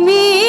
তুমি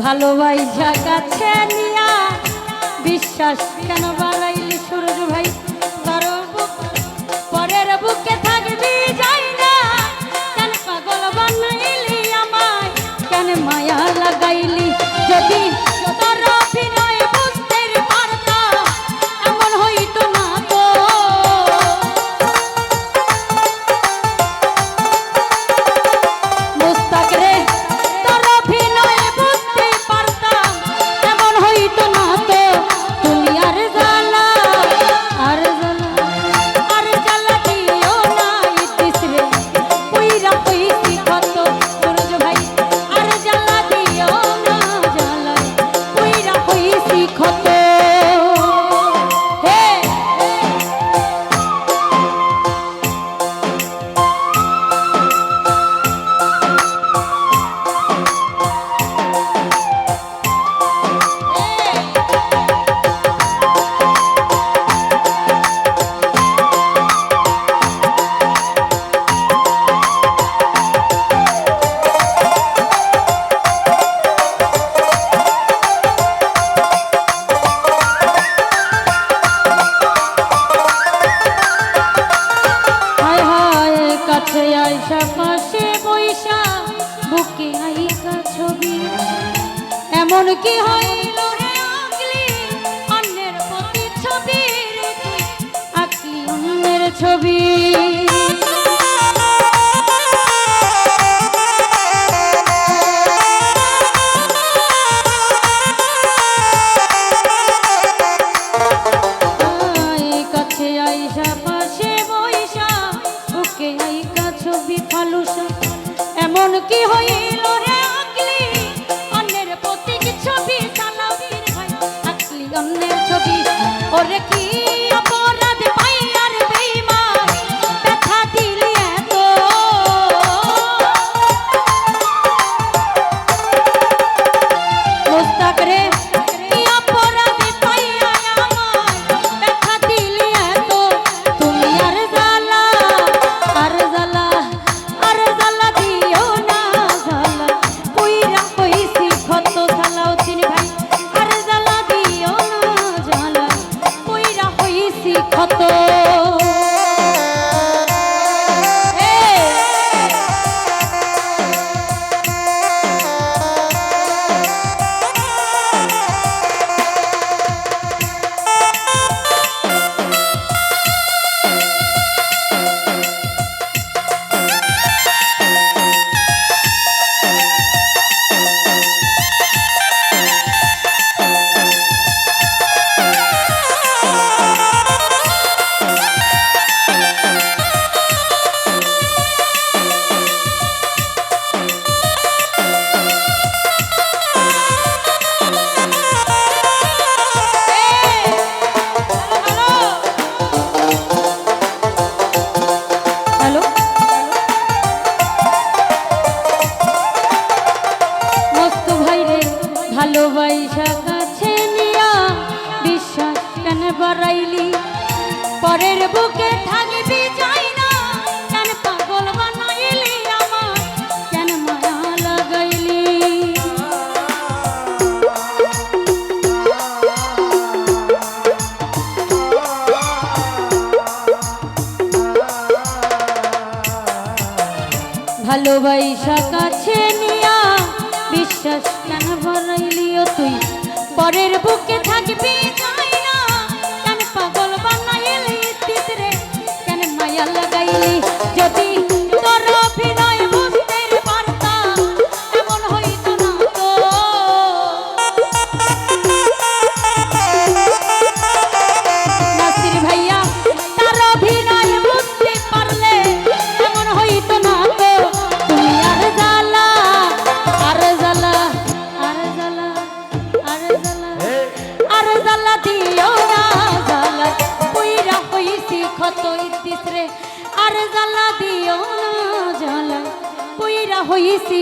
ভালোবাসা কাছে নিয়া বিশ্বাস কেন বাড়াইলি সুরজ ভাই? বারো পরের বুকে থাকবি যাই না। কেন পাগল বানাইলি আমায়? কেন মায়া ছবি গড়াইলি পরের বুকে থাকবি যাই না। কেন পাগল বানাইলি আমার? কেন মায়া লাগাইলি? ভালোবাসা কাছে নিয়া বিশ্বাস কেন ভরাইলিও তুই? পরের বুকে থাকবি যদি দিছি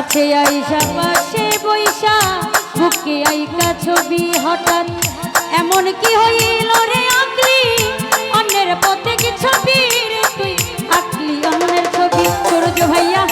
কাছে আইসা, পাশে বৈশা বুকে আইকা ছবি হঠাৎ। এমন কি হইল রে আঁকলি? অন্যের পথে কি ছবি রে তুই? আঁকলি অন্যের ছবি। সূর্য ভাইয়া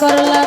করলা